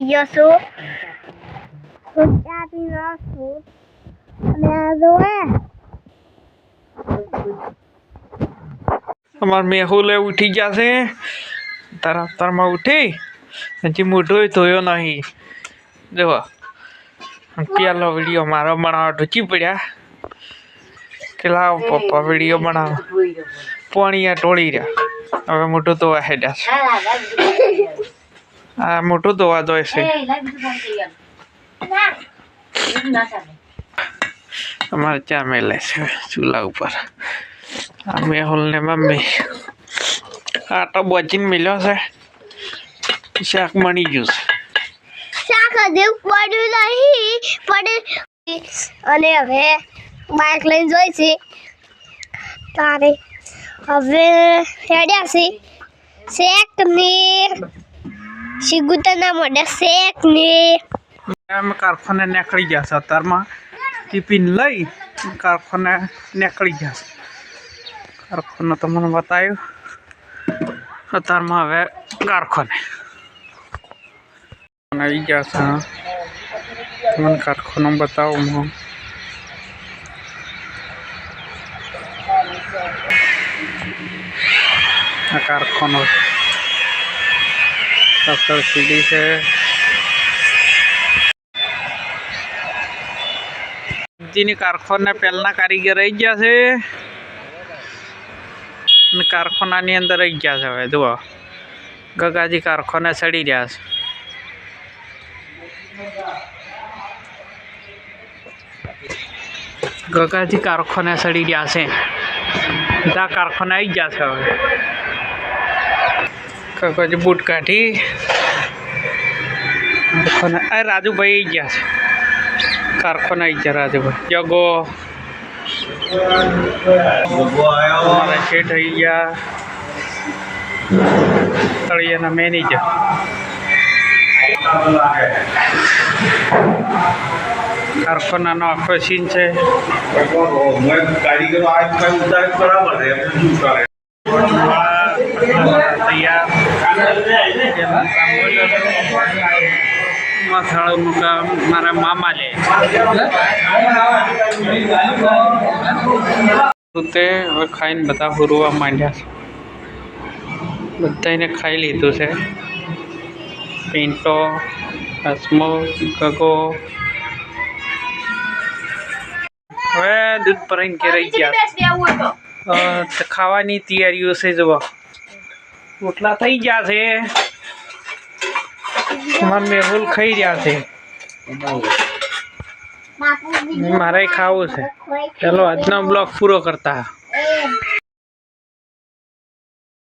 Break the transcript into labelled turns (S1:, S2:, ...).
S1: ગયો છું પી રહ્યો છું અને આ જોવે
S2: અમાર મેહુલે ઉઠી ગયા છે. તારા તારમાં ઉઠી? હજી મોઢો ધોયો નહીં. જો, પેલો વીડિયો મારો બનાવવા ઢૂચી પડ્યા. કે લાવ પપ્પા વીડિયો બનાવો પોણીયા ટોળી રહ્યા. હવે મોઢું ધોવા હેડ્યા છે. આ મોટું ધોવા દોય છે અમારે ચા મેલે છે ચૂલા ઉપર. આ મેહુલ ને મમ્મી આટો બચીને મેલ્યો છે. શાક મળી ગયું છે.
S1: શાક હજી પડ્યું નહીં પડે અને હવે બાઇક લઈને જોઈ છે. તારે હવે હેડ્યા છે. શેક ને શિગુતરના મોઢે શેક ને?
S2: અમે કારખાને નીકળી ગયા છે અત્યારમાં. ટિફિન લઈ કારખાને નીકળી ગયા છે. કારખાનો તમને બતાવ્યું. અત્યારમાં હવે કારખાને. આવી ગયા છે. તમને કારખાનો બતાવું હું કારખાનો ડૉક્ટર સીડી છે. કારખાના પહેલના કારીગર રહી ગયા છે. અને કારખાનાની અંદર રહી ગયા છે હવે, જુઓ. ગગાજી કારખાના સડી રહ્યા છે. ગગાજી કારખાના સડી રહ્યા છે. બધા કારખાના આવી ગયા છે હવે. ગગાજી બૂટ કાઢી. કારખાના રાજુભાઈ ગયા છે. કારખાના આવી ગયા રાજુભાઈ. જગો. અમારા શેઠ આવી ગયા. તળિયાના મેનેજર કારખાનાનો આખો સીન છે.
S3: કારીગરો
S2: તૈયાર. મસાળાનું કામ મારા મામા લે તે હવે ખાઈને બધા હુરવા માંડ્યા છે. બધાને ખાઈ લીધું છે. પિન્ટો હસમો ગગો. હવે દૂધ ભરાઈને કે રહી ગયા. ખાવાની તૈયારીઓ છે જુઓ. રોટલા થઈ ગયા છે. મેહુલ ખાઈ રહ્યા છે. મારે ખાવું છે. ચલો આજનો બ્લોગ પૂરો કરતા.